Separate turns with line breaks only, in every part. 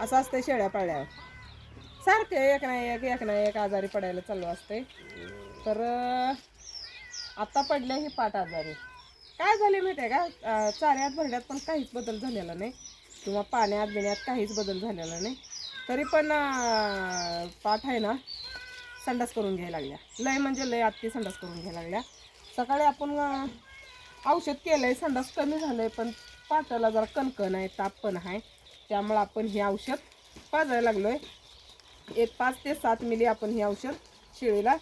असं असतंय शेळ्या पाळल्यावर. सारखे एक ना एक एक ना एक आजारी पडायला चालू असते तर आत्ता आता पडले ही पाठ आजारी. काय झाले माहिती आहे का चाऱ्यात भरड्यात पण काहीच बदल झालेला नाही. किंवा पाण्यात बिण्यात काहीच बदल झालेला नाही. तरी पण पाठ आहे ना संडास करून घ्यायला लागल्या. लय म्हणजे लय आत्ती संडास करून घ्यायला लागल्या. सकाळी आपण औषध केलं आहे संडास कमी झालं आहे पण पाटाला जरा कणकण आहे ताप पण आहे. त्यामुळं आपण हे औषध पाजायला लागलो आहे एक पाच ते सात मिली आपण हे औषध शेळीला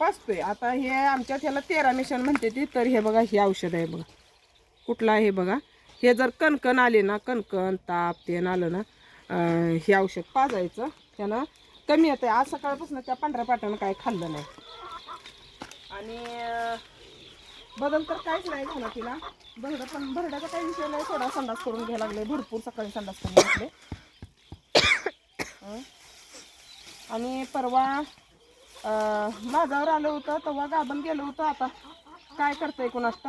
पाजतोय. आता हे आमच्यात ह्याला तेरा मिशन म्हणते ती तर हे बघा हे औषध आहे बघा. कुठलं आहे बघा. हे जर कणकण आले ना कणकण ताप ते आलं ना हे औषध पाजायचं. त्यानं कमी येतं आज सकाळपासून त्या पांढऱ्या पाट्यानं काय खाल्लं नाही. आणि बदल तर काहीच नाही झाला तिला. भरडं पण भरड्याचा काही विषय नाही. थोडा संडास करून घ्यायला लागले. भरपूर सकाळी संडास करून घेतले. आणि परवा अं, माझ्यावर आलं होतं. तेव्हा गाभण गेलं होतं. आता काय करतंय कोणाष्ट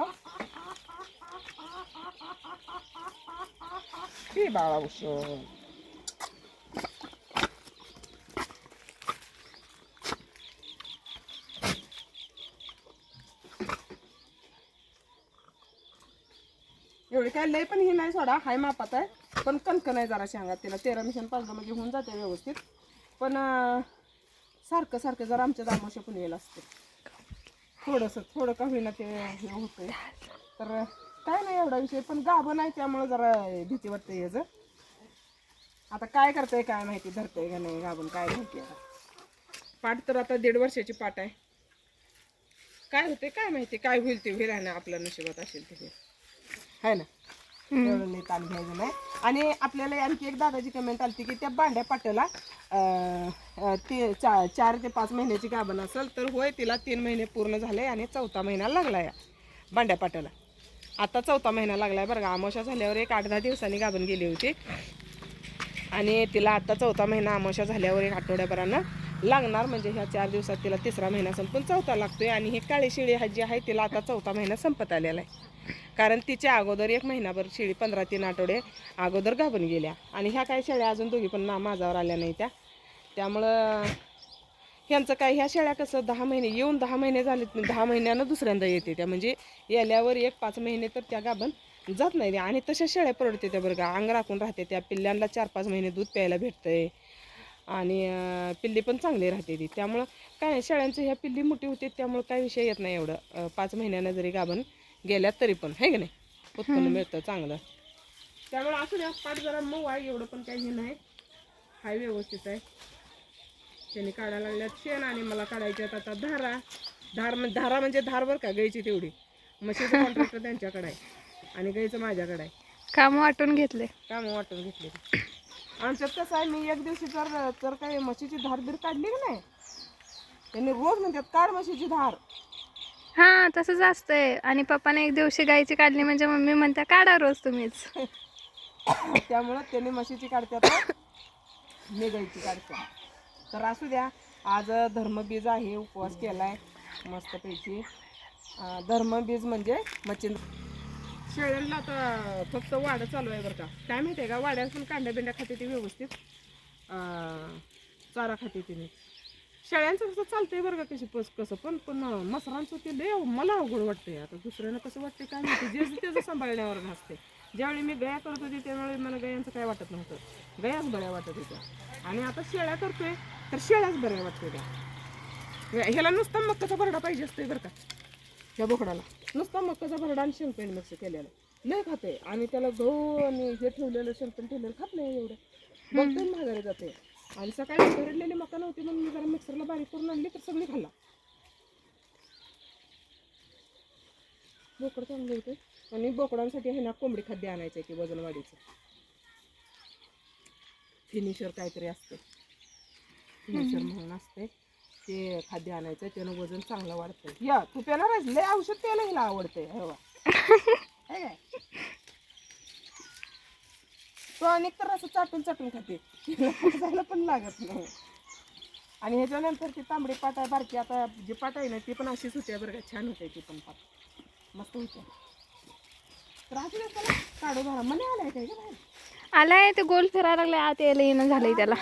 ही बाळा उश एवढी काय लय पण हे नाही सोडा हाय मापात आहे. पण कणकण आहे जरा शेंगात तिला. तेरा मिशन पाच म्हणजे होऊन जाते व्यवस्थित. पण सारखं सारखं जरा आमच्या दामोशा पण येईल असते. थोडंसं थोडं का होईना ते हे होतंय. तर काय नाही एवढा विषय पण गाभं नाही त्यामुळं जरा भीती वाटते याचं. आता काय करतंय काय माहिती धरतंय का नाही गाभण काय माहिती आता. पाठ तर आता दीड वर्षाची पाठ आहे. काय होते काय माहिती काय होईल ते होईल आहे ना आपल्या नशिबात असेल ते है ना? एवढं नाही ताण घ्यायचं नाही. आणि आपल्याला आणखी एक दादाची कमेंट आली की त्या बांड्या पाट्याला ते चा चार ते पाच महिन्याची गाभण असेल तर होय तिला तीन महिने पूर्ण झाले आणि चौथा महिना लागला या बांड्या पाट्याला. आता चौथा महिना लागलाय बरं का. आमोशा झाल्यावर एक आठ दहा दिवसांनी गाभण गेली होती. आणि तिला आता चौथा महिना आमोशा झाल्यावर एक आठवड्याभरानं लागणार. म्हणजे ह्या चार दिवसात तिला तिसरा महिना संपून चौथा लागतोय. आणि ही काळी शिळी हा जी आहे तिला आता चौथा महिना संपत आलेला आहे. कारण तिच्या अगोदर एक महिनाभर शेळी पंधरा तीन आठवडे अगोदर गाभून गेल्या. आणि ह्या काही शेळ्या अजून दोघी पण ना माझावर आल्या नाही त्या. त्यामुळं ह्यांचं काय ह्या शेळ्या कसं दहा महिने येऊन दहा महिने झाले दहा महिन्यानं दुसऱ्यांदा येते त्या. म्हणजे याल्यावर एक पाच महिने तर त्या गाभण जात नाही आणि तशा शेळ्या परवडते त्या बरं का. अंग राखून राहते त्या. पिल्ल्यांना चार पाच महिने दूध प्यायला भेटतंय. आणि पिल्ली पण चांगली राहते ती. त्यामुळं काय शेळ्यांचं ह्या पिल्ली मोठी होते त्यामुळं काय विषय येत नाही एवढं. पाच महिन्यानं जरी गाभण गेल्यात तरी पण आहे की नाही? उत्पन्न मिळतं चांगलं. त्यामुळे असू द्या पाठ जरा मऊ आहे एवढं पण काही हे नाही. हाय व्यवस्थित आहे. त्यांनी काढायला लागल्यात शेण आणि मला काढायच्यात आता धारा. धार म्हण- धारा म्हणजे धार बरं का गायची तेवढी. म्हशीचं कॉन्ट्रॅक्टर त्यांच्याकडे आहे आणि गायचं माझ्याकडे आहे.
काम वाटून घेतले.
कामं वाटून घेतली. आमच्यात कसं आहे मी एक दिवशी जर जर काही म्हशीची धार बीर काढली की नाही त्यांनी रोज म्हणतात काढ म्हशीची धार.
हा तसंच असतंय. आणि पप्पाने एक दिवशी गायची काढली म्हणजे मम्मी म्हणते काढा रोज तुम्हीच.
त्यामुळं त्यांनी म्हशीची काढतात मी गायची काढते. तर असू द्या आज धर्मबीज आहे उपवास केलाय मस्तपैकी अं, धर्मबीज म्हणजे मच्छिंद शेळ्यांना आता फक्त वाडं चालू आहे बरं का. काय माहिती आहे का? वाड्यात पण कांड्या बिंड्या खाते ती व्यवस्थित. चारा खाते तिने. शेळ्यांचं कसं चालतंय बरं का कशी पस कसं पण पण मसरांचं ते लय मला अवघड वाटतंय. आता दुसऱ्यानं कसं वाटतंय काय माहिती? जे त्याचं सांभाळण्यावर नसते ज्यावेळी मी गया करत होती त्यावेळी मला गयांचं काय वाटत नव्हतं. गयाच बऱ्या वाटत होत्या. आणि आता शेळ्या करतोय तर शेळ्याच बऱ्या वाटते त्या. ह्याला नुसता मक्काचा भरडा पाहिजे असतोय बरं का. त्या बोकडाला. नुसता मक्काचा भरडा आणि शेंगपेंड मिक्स केलेला. लय खाते आणि त्याला गहू आणि हे ठेवलेलं शेंगपेंड ठेवलेलं खात नाही एवढं. बघतोय माघारी जाते आणि सकाळी भरडलेली मका नव्हती म्हणून बारीक करून आणली तर सगळी खाल्ला. बोकड चांगलं होते. आणि बोकडांसाठी आहे ना कोंबडी खाद्य आणायचं आहे ते वजन वाढीचं फिनिशर काहीतरी असतं. फिनिशर म्हणून असते. ते खाद्य आणायचं त्यानं वजन चांगलं वाढतं या तू प्याला लय औषध प्यायला हिला आवडतंय. हवा है काय? तो अनेक तर असं चाटून चाटून खाते पण लागत नाही. आणि ह्याच्यानंतर ती तांबडी पाट आहे बारकी. आता जी पाट आहे ना ती पण अशीच होते बरं का. छान होते ती पण पाट. मस्त होते. तर असू दे चला. काढू भरा मने आलाय काय का बाहेर?
आलाय ते गोल फिरायला लागलाय. आत यायला येणं झालंय त्याला.